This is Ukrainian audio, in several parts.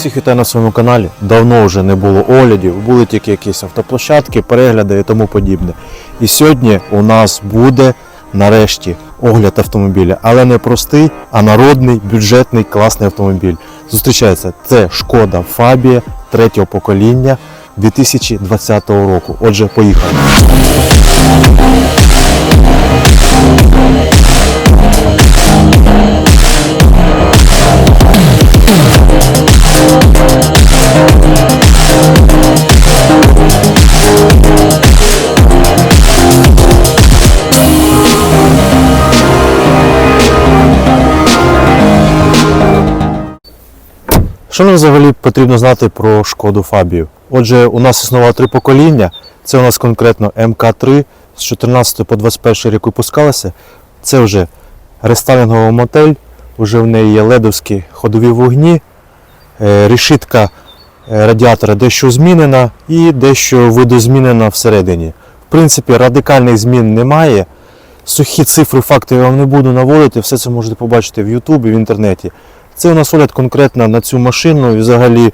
Всіх вітаю на своєму каналі. Давно вже не було оглядів, були тільки якісь автоплощадки, перегляди і тому подібне. І сьогодні у нас буде нарешті огляд автомобіля, але не простий, а народний, бюджетний, класний автомобіль. Зустрічається це Шкода Фабія третього покоління 2020 року. Отже, поїхали. Що нам взагалі потрібно знати про шкоду Фабію? Отже, у нас існувало три покоління. Це у нас конкретно МК3 з 14 по 21 рік випускалася. Це вже рестайлінгова модель, вже в неї є ледовські ходові вогні, е, решітка е, радіатора дещо змінена і дещо видозмінена всередині. В принципі, радикальних змін немає. Сухі цифри, факти я вам не буду наводити, все це можете побачити в Ютубі, в інтернеті. Це у нас огляд конкретно на цю машину і взагалі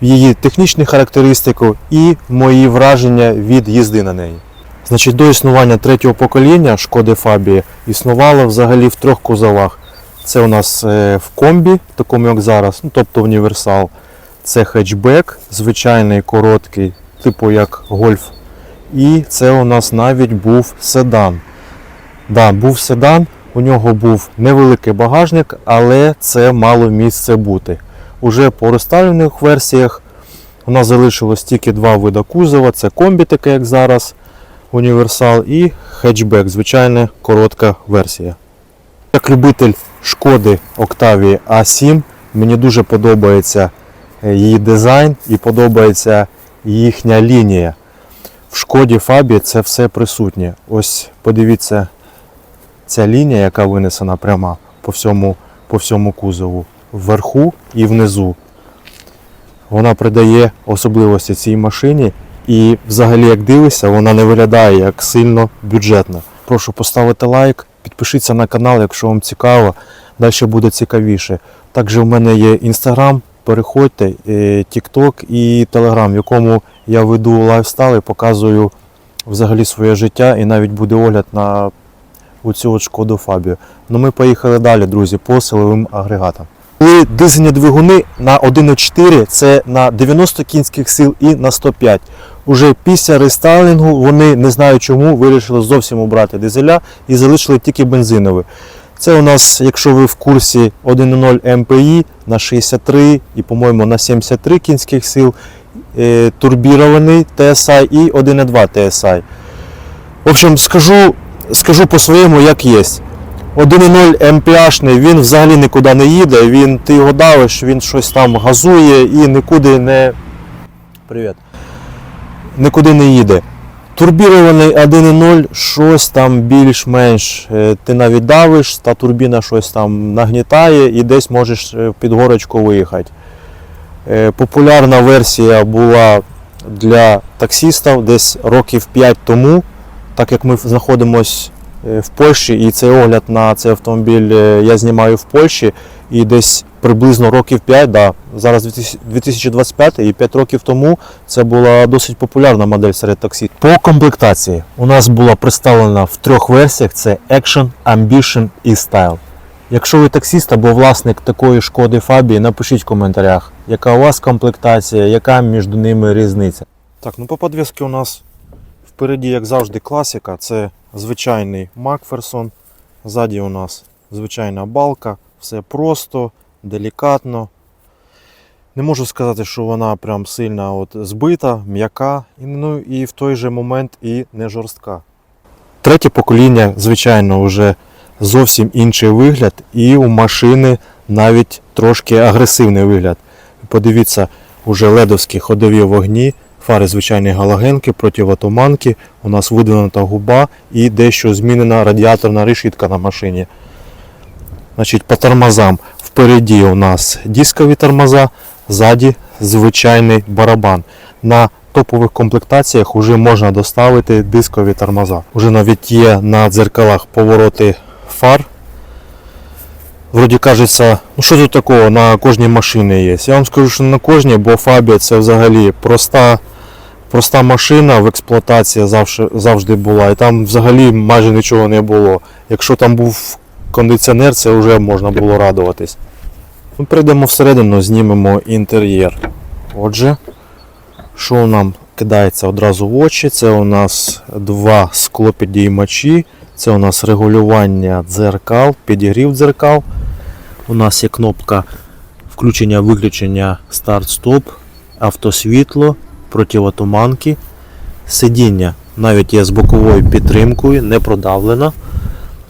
її технічні характеристики і мої враження від їзди на неї. Значить, до існування третього покоління шкоди Фабії існувало взагалі в трьох кузовах. Це у нас е, в комбі, такому як зараз, ну, тобто універсал. Це хетчбек, звичайний короткий, типу як гольф. І це у нас навіть був седан. Да, був седан, у нього був невеликий багажник, але це мало місце бути. Уже по рестайлінгових версіях у нас залишилось тільки два види кузова: це комбі, таке як зараз, універсал, і хетчбек, звичайна коротка версія. Як любитель шкоди Octavia A7, мені дуже подобається е, її дизайн і подобається їхня лінія. В шкоді Фабі це все присутнє. Ось подивіться ця лінія, яка винесена пряма по всьому, по всьому кузову, вверху і внизу. Вона придає особливості цій машині і взагалі, як дивишся, вона не виглядає як сильно бюджетна. Прошу поставити лайк, підпишіться на канал, якщо вам цікаво. Далі буде цікавіше. Також в мене є інстаграм, переходьте, е, TikTok і Telegram, в якому я веду лайфстайл і показую взагалі своє життя і навіть буде огляд на оцю от шкоду Фабію. Ну ми поїхали далі, друзі, по силовим агрегатам. Були дизельні двигуни на 1.4, це на 90 кінських сил і на 105. Уже після рестайлінгу вони не знаю чому вирішили зовсім обрати дизеля і залишили тільки бензинові. Це у нас, якщо ви в курсі 1.0 МПІ на 63 і, по-моєму, на 73 кінських сил, е, турбірований TSI і 1.2 TSI. В общем, скажу, скажу по-своєму, як є. 1.0 МПАшний, він взагалі нікуди не їде, він, ти його давиш, він щось там газує і нікуди не. Привіт. Нікуди не їде. Турбірований 1.0, щось там більш-менш е, ти навіть давиш, та турбіна щось там нагнітає і десь можеш е, під горочку виїхати. Е, Популярна версія була для таксістів десь років 5 тому, так як ми знаходимося в Польщі, і цей огляд на цей автомобіль е, я знімаю в Польщі, і десь приблизно років 5, да, зараз 2025 і 5 років тому це була досить популярна модель серед таксі. По комплектації у нас була представлена в трьох версіях: це Action, Ambition і Style. Якщо ви таксист або власник такої шкоди Фабії, напишіть в коментарях, яка у вас комплектація, яка між ними різниця. Так, ну по подвісці у нас впереді, як завжди, класика. Це звичайний Макферсон. Ззаді у нас звичайна балка. Все просто, делікатно. Не можу сказати, що вона прям сильно от збита, м'яка, ну і в той же момент і не жорстка. Третє покоління, звичайно, вже зовсім інший вигляд, і у машини навіть трошки агресивний вигляд. Подивіться, уже ледовські ходові вогні, фари звичайні галогенки, противотуманки, у нас видвинута губа і дещо змінена радіаторна решітка на машині. Значить, по тормозам впереді у нас дискові тормоза, ззаді звичайний барабан. На топових комплектаціях вже можна доставити дискові тормоза. Уже навіть є на дзеркалах повороти фар. Вроді кажеться, ну що тут такого на кожній машині є. Я вам скажу, що не на кожній, бо Фабія це взагалі проста, проста машина в експлуатації завжди, завжди була. І там взагалі майже нічого не було. Якщо там був кондиціонер, це вже можна було радуватись. Ну, Прийдемо всередину, знімемо інтер'єр. Отже, що нам кидається одразу в очі? Це у нас два склопідіймачі, це у нас регулювання дзеркал, підігрів дзеркал. У нас є кнопка включення-виключення старт-стоп, автосвітло, противотуманки, сидіння навіть є з боковою підтримкою, не продавлено.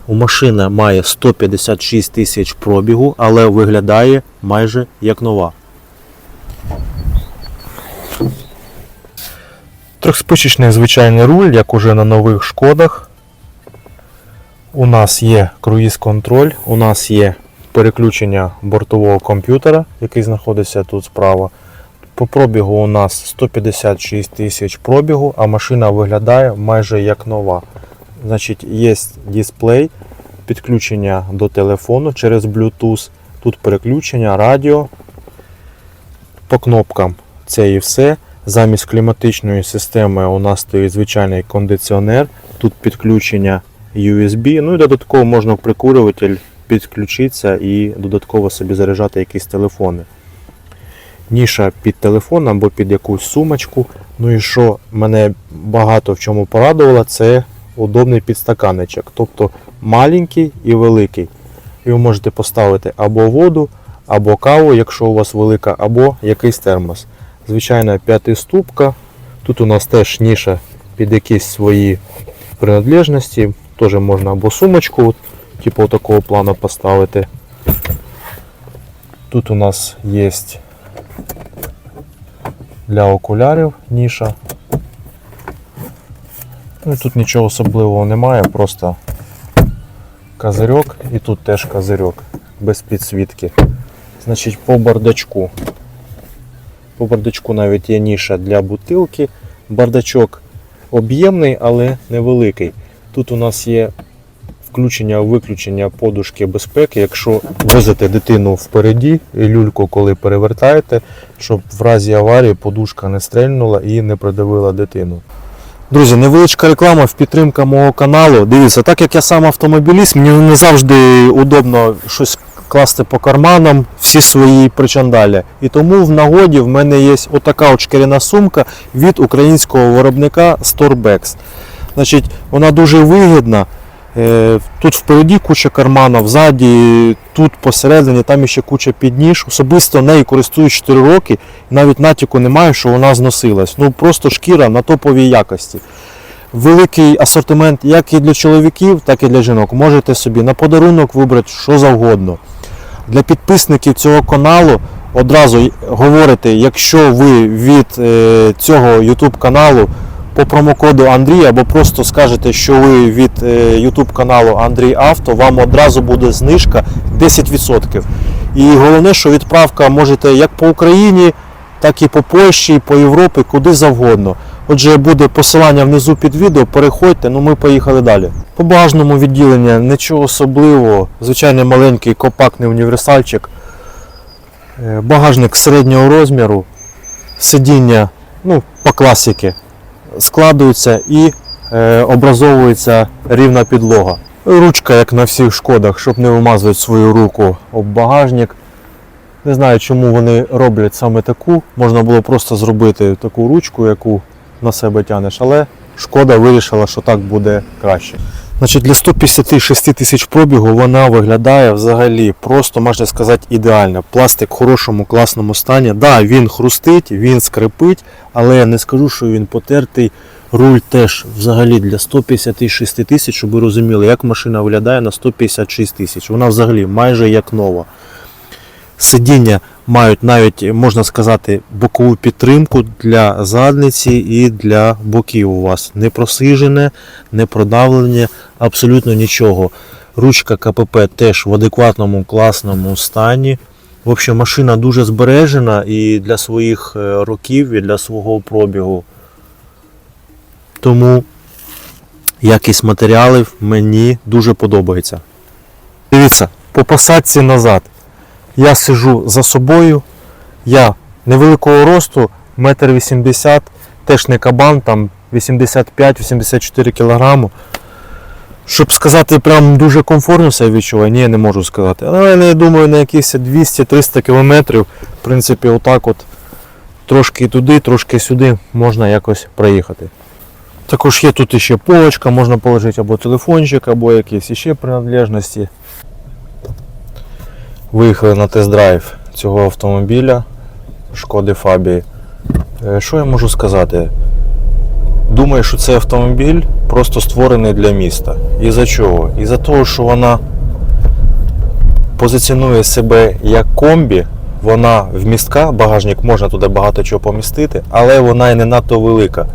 У машини має 156 тисяч пробігу, але виглядає майже як нова. Трьохспичечний звичайний руль, як уже на нових шкодах. У нас є круїз-контроль, у нас є переключення бортового комп'ютера, який знаходиться тут справа. По пробігу у нас 156 тисяч пробігу, а машина виглядає майже як нова. Значить, є дисплей, підключення до телефону через Bluetooth, тут переключення, радіо. По кнопкам це і все. Замість кліматичної системи у нас стоїть звичайний кондиціонер, тут підключення USB, ну і додатково можна прикурюватель підключитися і додатково собі заряджати якісь телефони. Ніша під телефон або під якусь сумочку. Ну і що мене багато в чому порадувало, це удобний підстаканничок. Тобто маленький і великий. І ви можете поставити або воду, або каву, якщо у вас велика, або якийсь термос. Звичайна п'ятиступка. Тут у нас теж ніша під якісь свої принадлежності. Теж можна або сумочку, типу такого плану поставити. Тут у нас є для окулярів ніша. Ну, і тут нічого особливого немає, просто козирьок і тут теж козирьок без підсвітки. Значить, по бардачку. По бардачку навіть є ніша для бутилки. Бардачок об'ємний, але невеликий. Тут у нас є включення-виключення подушки безпеки, якщо возите дитину впереді люльку, коли перевертаєте, щоб в разі аварії подушка не стрельнула і не придавила дитину. Друзі, невеличка реклама в підтримку мого каналу. Дивіться, так як я сам автомобіліст, мені не завжди удобно щось класти по карманам, всі свої причандалі. І тому в нагоді в мене є отака от сумка від українського виробника Storbex. Значить, вона дуже вигідна. Е, Тут впереді куча карманів, ззаді, тут посередині, там ще куча підніж. Особисто нею користуюсь 4 роки, навіть натяку немає, що вона зносилась. Ну просто шкіра на топовій якості. Великий асортимент як і для чоловіків, так і для жінок. Можете собі на подарунок вибрати що завгодно. Для підписників цього каналу одразу говорите, якщо ви від е, цього YouTube каналу по промокоду Андрій або просто скажете, що ви від е, YouTube каналу Андрій Авто, вам одразу буде знижка 10%. І головне, що відправка можете як по Україні, так і по Польщі, по Європі, куди завгодно. Отже, буде посилання внизу під відео, переходьте, ну ми поїхали далі. По багажному відділенню нічого особливого, звичайний маленький компактний універсальчик. Е, Багажник середнього розміру, сидіння ну, по класіки складуються і е, образовується рівна підлога. Ручка, як на всіх шкодах, щоб не вимазувати свою руку об багажник. Не знаю, чому вони роблять саме таку. Можна було просто зробити таку ручку, яку на себе тянеш, але шкода вирішила, що так буде краще. Значить, для 156 тисяч пробігу вона виглядає взагалі просто, можна сказати, ідеально. Пластик в хорошому, класному стані. Да, він хрустить, він скрипить, але я не скажу, що він потертий. Руль теж взагалі для 156 тисяч, щоб ви розуміли, як машина виглядає на 156 тисяч. Вона взагалі майже як нова. Сидіння мають навіть, можна сказати, бокову підтримку для задниці і для боків у вас. Не просижене, не продавлене, абсолютно нічого. Ручка КПП теж в адекватному класному стані. В общем, машина дуже збережена і для своїх е, років, і для свого пробігу. Тому якість матеріалів мені дуже подобається. Дивіться, по посадці назад. Я сижу за собою, я невеликого росту, метр вісімдесят, теж не кабан, там 85-84 кілограму. Щоб сказати, прям дуже комфортно себе відчуваю, ні, я не можу сказати. Але я думаю, на якісь 200-300 кілометрів, в принципі, отак от трошки туди, трошки сюди можна якось проїхати. Також є тут ще полочка, можна положити або телефончик, або якісь іще принадлежності. Виїхали на тест-драйв цього автомобіля Шкоди Фабії. Е, Що я можу сказати? Думаю, що цей автомобіль просто створений для міста. І за чого? І за того, що вона позиціонує себе як комбі, вона вмістка, багажник можна туди багато чого помістити, але вона і не надто велика.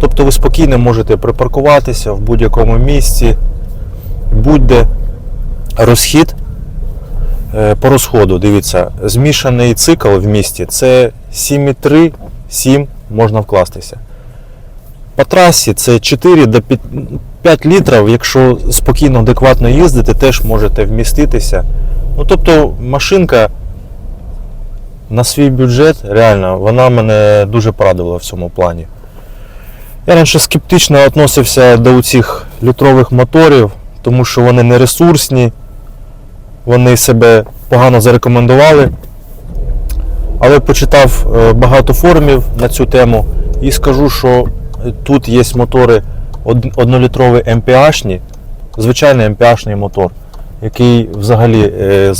Тобто ви спокійно можете припаркуватися в будь-якому місці, будь-де розхід по розходу. Дивіться, змішаний цикл в місті це 7,3, 7 можна вкластися. По трасі це 4 до 5, 5 літрів, якщо спокійно, адекватно їздити, теж можете вміститися. Ну, тобто машинка на свій бюджет, реально, вона мене дуже порадувала в цьому плані. Я раніше скептично відносився до цих літрових моторів, тому що вони не ресурсні, вони себе погано зарекомендували. Але почитав е, багато форумів на цю тему і скажу, що тут є мотори од- однолітрові МПАшні, звичайний МПАшний мотор, який взагалі е,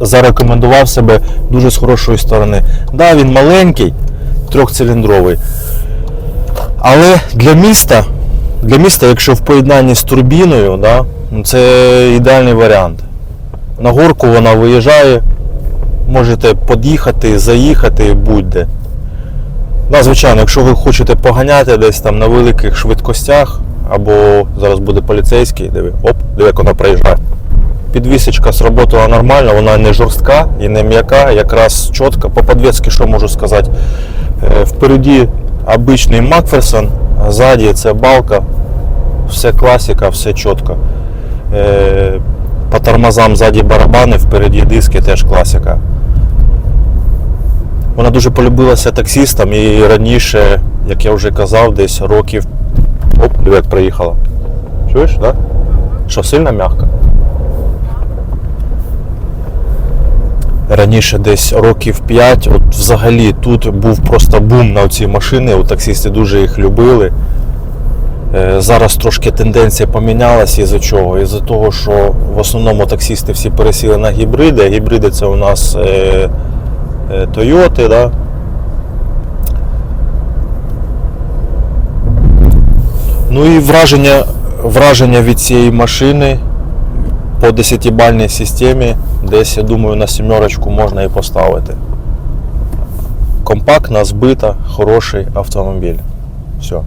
зарекомендував себе дуже з хорошої сторони. Да, він маленький, трьохциліндровий. Але для міста, для міста, якщо в поєднанні з турбіною, да, ну, це ідеальний варіант. На горку вона виїжджає, можете під'їхати, заїхати будь-де. Да, звичайно, якщо ви хочете поганяти десь там на великих швидкостях, або зараз буде поліцейський, диви, оп, диви, як вона проїжджає. Підвісочка сработала нормально, вона не жорстка і не м'яка, якраз чітко. По подвески, що можу сказати, Е, впереді обичний Макферсон, а ззаді це балка, все класика, все чітко. По тормозам ззаді барабани, впереді диски теж класика. Вона дуже полюбилася таксістам і раніше, як я вже казав, десь років. Оп, як приїхала. Чуєш, так? Що сильно м'яко? Раніше десь років 5, от взагалі тут був просто бум на ці машини, от таксісти дуже їх любили. Е, Зараз трошки тенденція помінялася із-за чого? Із-за того, що в основному таксісти всі пересіли на гібриди. Гібриди це у нас е, е, Toyota, да? Ну і враження, враження від цієї машини по 10-бальній системі десь, я думаю, на сімерочку можна і поставити. Компактна, збита, хороший автомобіль. Все.